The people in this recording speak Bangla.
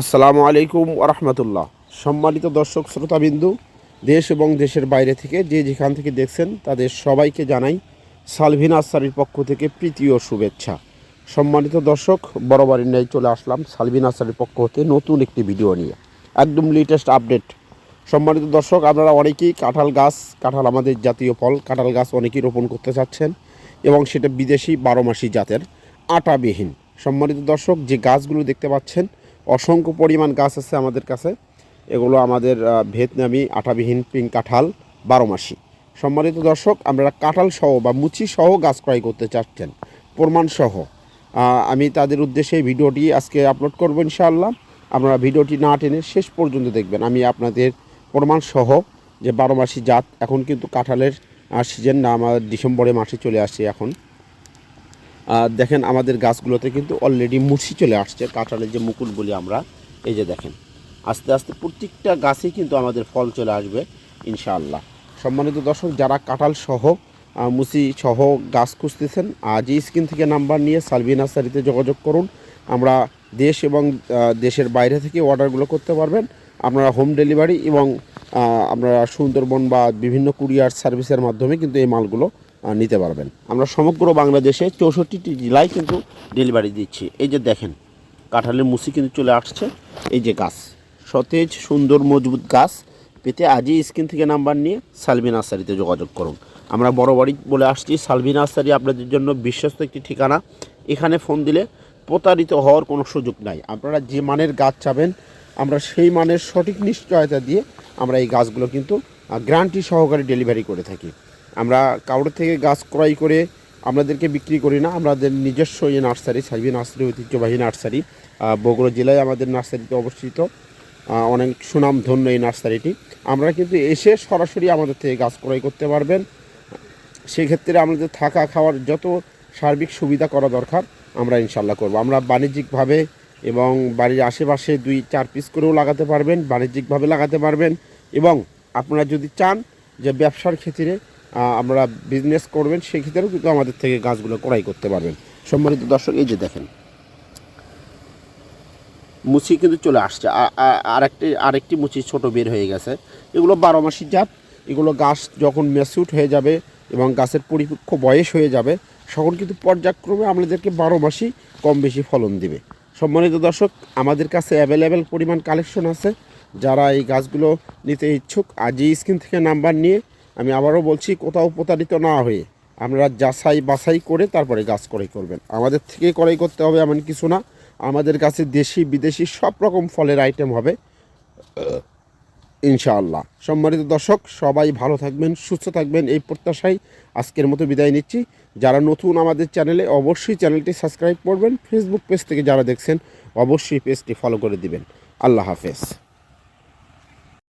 আসসালামু আলাইকুম রহমতুল্লাহ। সম্মানিত দর্শক, শ্রোতাবিন্দু, দেশ এবং দেশের বাইরে থেকে যে যেখান থেকে দেখছেন, তাদের সবাইকে জানাই সালভিন আসারির পক্ষ থেকে প্রীতি ও শুভেচ্ছা। সম্মানিত দর্শক বরাবরের ন্যায় চলে আসলাম সালভিন আসারির পক্ষ হতে নতুন একটি ভিডিও নিয়ে। একদম লেটেস্ট আপডেট সম্মানিত দর্শক, আপনারা অনেকেই কাঁঠাল গাছ, কাঁঠাল আমাদের জাতীয় ফল, কাঁঠাল গাছ অনেকেই রোপণ করতে চাচ্ছেন এবং সেটা বিদেশি বারোমাসি জাতের আটাবিহীন। সম্মানিত দর্শক, যে গাছগুলো দেখতে পাচ্ছেন অসংখ্য পরিমাণ গাছ আছে আমাদের কাছে। এগুলো আমাদের আহ, ভিয়েতনামি আটাবিহীন পিঙ্ক কাঁঠাল বারোমাসি। সম্মানিত দর্শক আমরা কাঁঠাল সহ বা মুচি সহ গাছ ক্রয় করতে চাচ্ছেন প্রমাণ সহ। আমি তাদের উদ্দেশ্যে ভিডিওটি আজকে আপলোড করব ইনশাআল্লাহ। আপনারা ভিডিওটি না টেনে শেষ পর্যন্ত দেখবেন। আমি আপনাদের প্রমাণ সহ যে বারো মাসি জাত এখন কিন্তু কাঁঠালের সিজন না আমাদের ডিসেম্বরে মাসে চলে আসছে এখন। দেখেন আমাদের গাছগুলোতে কিন্তু অলরেডি মুছি চলে আসছে, কাঁঠালের যে মুকুল বলি আমরা, এই যে দেখেন, আস্তে আস্তে প্রত্যেকটা গাছেই কিন্তু আমাদের ফল চলে আসবে, ইনশাআল্লাহ। সম্মানিত দর্শক, যারা কাঁঠাল সহ মুচি সহ গাছ খুঁজতেছেন আজই স্ক্রিন থেকে নাম্বার নিয়ে সালভি নার্সারিতে যোগাযোগ করুন। আমরা দেশ এবং দেশের বাইরে থেকে অর্ডারগুলো করতে পারবেন। আপনারা হোম ডেলিভারি এবং আপনারা সুন্দরবন বা বিভিন্ন কুরিয়ার সার্ভিসের মাধ্যমে কিন্তু এই মালগুলো নিতে পারবেন। আমরা সমগ্র বাংলাদেশে চৌষট্টিটি জেলায় কিন্তু ডেলিভারি দিচ্ছি। এই যে দেখেন, কাঁঠালের মুসি কিন্তু চলে আসছে। এই যে গাছ, সতেজ, সুন্দর, মজবুত গাছ। পেতে আজই স্ক্রিন থেকে নাম্বার নিয়ে সালভি নার্সারিতে যোগাযোগ করুন। আমরা বড় বাড়ি বলে আসছি। সালভি নার্সারি আপনাদের জন্য বিশ্বস্ত একটি ঠিকানা। এখানে ফোন দিলে প্রতারিত হওয়ার কোনো সুযোগ নাই। আপনারা যে মানের গাছ চাবেন, আমরা সেই মানের সঠিক নিশ্চয়তা দিয়ে আমরা এই গাছগুলো কিন্তু গ্যারান্টি সহকারে ডেলিভারি করে থাকি। আমরা কাউর থেকে গাছ ক্রয় করে আমাদেরকে বিক্রি করি না, আমাদের নিজস্ব এই নার্সারি সার্ভি নার্সারি, ঐতিহ্যবাহী নার্সারি বগুড়া জেলায় আমাদের নার্সারিতে অবস্থিত অনেক সুনাম ধন্য এই নার্সারিটি। আমরা কিন্তু এসে সরাসরি আমাদের থেকে গাছ ক্রয় করতে পারবেন। সেক্ষেত্রে আমাদের থাকা খাওয়ার যত সার্বিক সুবিধা করা দরকার, আমরা ইনশাল্লাহ করব। আমরা বাণিজ্যিকভাবে এবং বাড়ির আশেপাশে দুই, চার পিস করেও লাগাতে পারবেন, বাণিজ্যিকভাবে লাগাতে পারবেন এবং আপনারা যদি চান যে ব্যবসার ক্ষেত্রে আমরা বিজনেস করবেন, সেক্ষেত্রেও কিন্তু আমাদের থেকে গাছগুলো ক্রয় করতে পারবেন। সম্মানিত দর্শক, এই যে দেখেন। মুচি কিন্তু চলে আসছে। আরেকটি আরেকটি মুচি ছোট বের হয়ে গেছে। এগুলো বারো মাসি জাত। এগুলো গাছ যখন ম্যাচিউড হয়ে যাবে এবং গাছের পরিপক্ষ বয়স হয়ে যাবে, তখন কিন্তু পর্যায়ক্রমে আমাদেরকে বারো মাসই কম বেশি ফলন দিবে। সম্মানিত দর্শক, আমাদের কাছে অ্যাভেলেবেল পরিমাণ কালেকশন আছে। যারা এই গাছগুলো নিতে ইচ্ছুক, আজই স্ক্রিন থেকে নাম্বার নিয়ে আমি আবারও বলছি, কোথাও প্রতারিত না হয়ে আপনারা যাচাই বাছাই করে তারপরে গাছ ক্রয় করবেন। আমাদের থেকে ক্রয় করতে হবে এমন কিছু না। আমাদের কাছে দেশি, বিদেশি সব রকম ফলের আইটেম হবে। ইনশাআল্লাহ। সম্মানিত দর্শক, সবাই ভালো থাকবেন, সুস্থ থাকবেন, এই প্রত্যাশায় আজকের মতো বিদায় নিচ্ছি। যারা নতুন আমাদের চ্যানেলে, অবশ্যই চ্যানেলটি সাবস্ক্রাইব করবেন। ফেসবুক পেজ থেকে যারা দেখছেন, অবশ্যই পেজটি ফলো করে দিবেন। আল্লাহ হাফেজ।